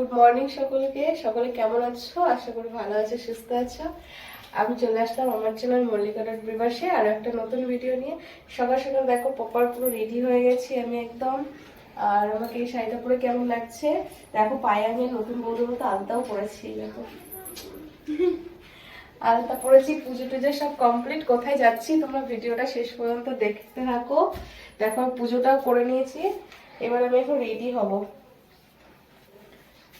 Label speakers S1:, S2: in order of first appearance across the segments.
S1: Good morning সকলকে। সকলে কেমন আছো? আশা করি ভালো আছো, সুস্থ আছো। আমি চলে আসলাম আমার চ্যানেল মল্লিকা ডট বিবাসে আর একটা নতুন ভিডিও নিয়ে। সকাল সকাল দেখো প্রপার পুরো রেডি হয়ে গেছি আমি একদম। আর আমাকে এই শাড়িটা পরে কেমন লাগছে? দেখো, পায়ে আমি নতুন বৌদের মতো আলতাও পরেছি, দেখো। আলতা পরেছি, পুজো টুজো সব কমপ্লিট কোথায় যাচ্ছি তোমরা ভিডিওটা শেষ পর্যন্ত দেখতে থাকো। দেখো পুজোটাও করে নিয়েছি। এবার আমি এখন রেডি হব।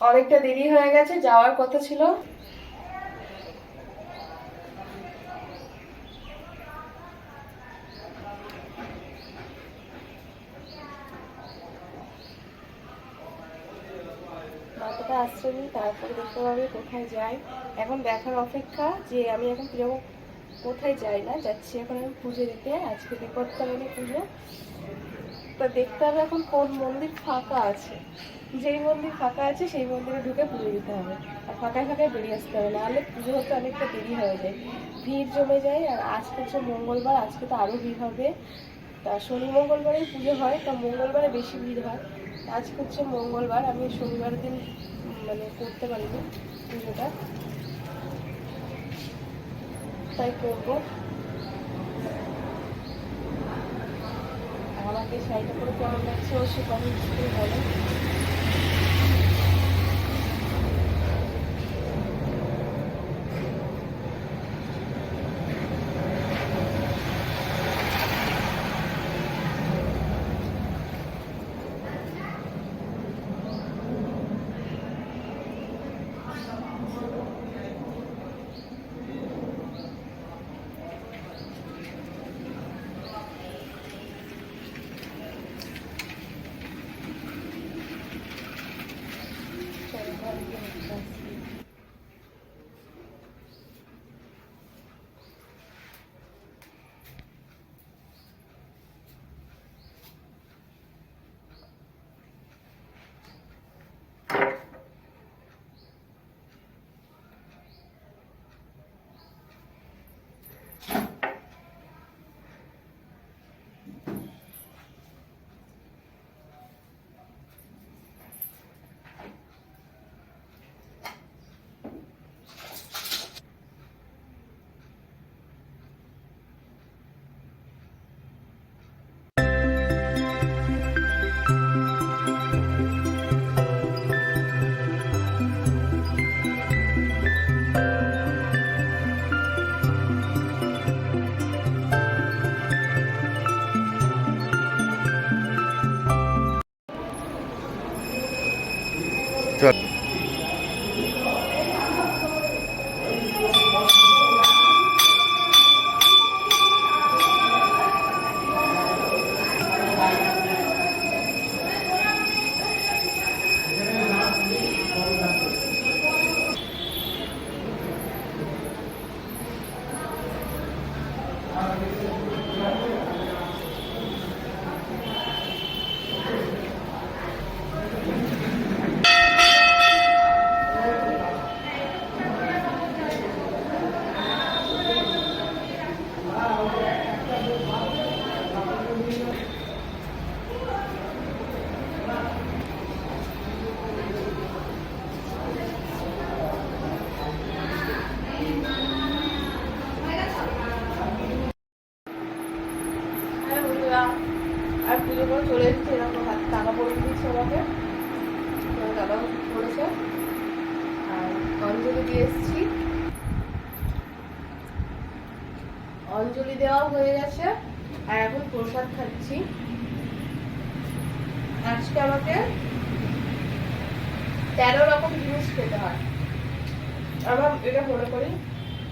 S1: অনেকটা দেরি হয়ে গেছে, যাওয়ার কথা ছিল। মাথাটা তারপরে দেখতে পাবে কোথায় যাই এখন দেখার অপেক্ষা যে আমি এখন পুজো কোথায় যাই না, যাচ্ছি এখন আমি পুজো দিতে। আজকে বিপদকালীন পুজো। তা দেখতে হবে এখন কোন মন্দির ফাঁকা আছে। যেই মন্দির ফাঁকা আছে, সেই মন্দিরে ঢুকে পুজো দিতে হবে। আর ফাঁকায় ফাঁকায় বেরিয়ে আসতে হবে নাহলে পুজো হতে অনেকটা দেরি হয়ে যায়। ভিড় জমে যায়, আর আজকে হচ্ছে মঙ্গলবার, আজকে তো আরও ভিড় হবে। তা শনি মঙ্গলবারেই পুজো হয়, তা মঙ্গলবারে বেশি ভিড় হয়। আজকে হচ্ছে মঙ্গলবার, আমি শনিবার দিন মানে করতে পারিনি পুজোটা। তাই করব আর আমাকে শাড়িটা পরে কেমন লাগছে অবশ্যই কমেন্ট করে বলো? চল হ্যাঁ বন্ধুরা আর পুজো করে চলে এসেছে এরকম হাতে টাকা পড়ে দিয়েছে আমাকে তো দাদা পড়েছে আর অঞ্জলি দিয়ে এসেছি। অঞ্জলি দেওয়াও হয়ে গেছে। আর এখন প্রসাদ খাচ্ছি। আজকে আমাকে তেরো রকম জিনিস খেতে হয়। আমার এটা মনে করি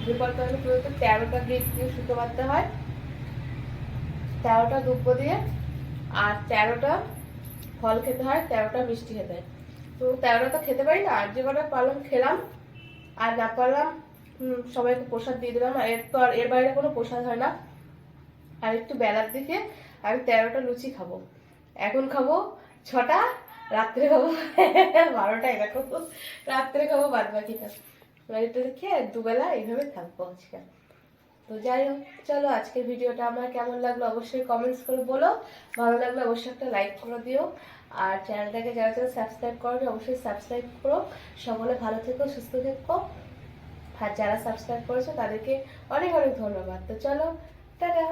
S1: বিপদ পুজোতে তেরোটা গিট দিয়ে সুতো বাঁধতে হয়। তেরোটা দুব্য দিয়ে আর তেরোটা ফল খেতে হয়, তেরোটা মিষ্টি খেতে হয়। তো তেরোটা তো খেতে পারি না, আর যে কটা পারলাম খেলাম, আর না পারলাম সবাইকে প্রসাদ দিয়ে দিলাম, আর এর তো আর এর বাইরে কোনো প্রসাদ হয় না। আর একটু বেলার দিকে আমি তেরোটা লুচি খাব। এখন খাব ছটা, রাত্রে খাব বারোটায়, দেখো। রাত্রে খাব বাদ বাকিটা খেয়ে দুবেলা এইভাবে থাকব আজকে। তো যাই হোক, চলো আজকের ভিডিওটা আমার কেমন লাগল অবশ্যই কমেন্টস করে বলো। ভালো লাগলে অবশ্যই একটা লাইক করে দিও। আর চ্যানেলটাকে যারা যারা সাবস্ক্রাইব করো অবশ্যই সাবস্ক্রাইব করো। সকলে ভালো থেকো, সুস্থ থেকো। আর যারা সাবস্ক্রাইব করেছ, তাদেরকে অনেক অনেক ধন্যবাদ। তো চলো, টাটা।